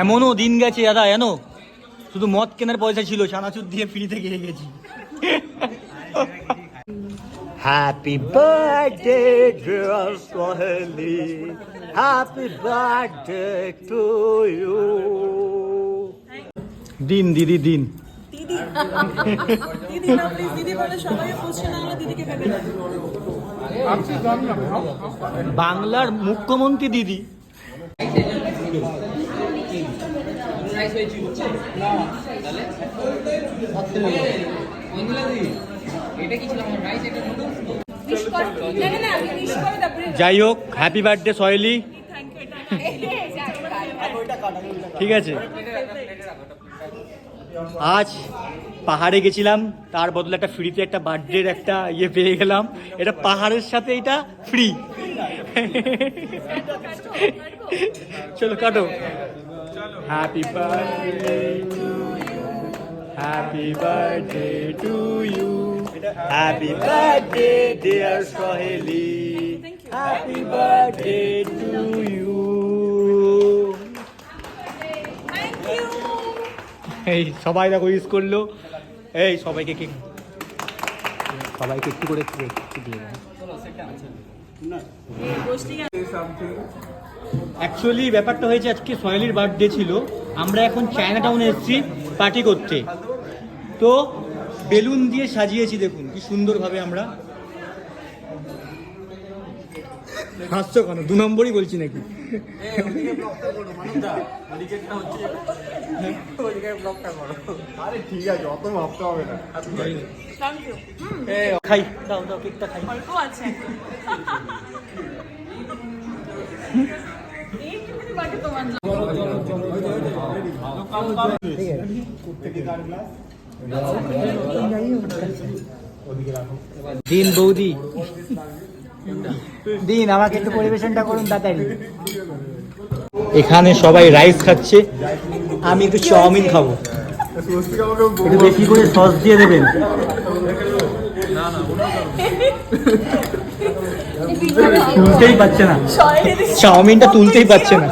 এমনও দিন গেছে দাদা জানো? শুধু মদ কেনার পয়সা ছিল চানাচুর দিয়ে ফ্রিতে খেয়ে গেছি। Happy birthday dear Soheli happy birthday to you দিন দিদি দিন। বাংলার মুখ্যমন্ত্রী দিদি। যাই হোক হ্যাপি বার্থডে সয়েলি ঠিক আছে। আজ পাহাড়ে গেছিলাম, তার বদলে একটা ফ্রিতে একটা বার্থডের একটা ইয়ে পেয়ে গেলাম। এটা পাহাড়ের সাথে এটা ফ্রি চলো, কাটো। Happy birthday happy birthday to you happy birthday dear Soheli happy birthday to you এই, সবাই দেখো, ইউজ করল। এই, সবাইকে কেক সবাইকে একটু করে কেক দিয়ে দাও। অ্যাকচুয়ালি ব্যাপারটা হয়েছে আজকে সোহেলির বার্থডে ছিল। আমরা এখন চায়না টাউনে এসেছি পার্টি করতে। তো বেলুন দিয়ে সাজিয়েছি দেখুন কি সুন্দরভাবে আমরা। হাসছো কেন দু নম্বরই বলছি নাকি? ঠিক আছে অত ভাবতে হবে না। থ্যাংক খাই। দাও দাও কেকটা খাই। দিন বৌদি। দিন আমাকে একটু পরিবেশনটা করুন তাড়াতাড়ি। এখানে সবাই রাইস খাচ্ছে। আমি একটু চাউমিন খাব। একটু বেশি করে সস দিয়ে দেবেন। তুলতেই পারছে না। চাউমিনটা তুলতেই পারছে না।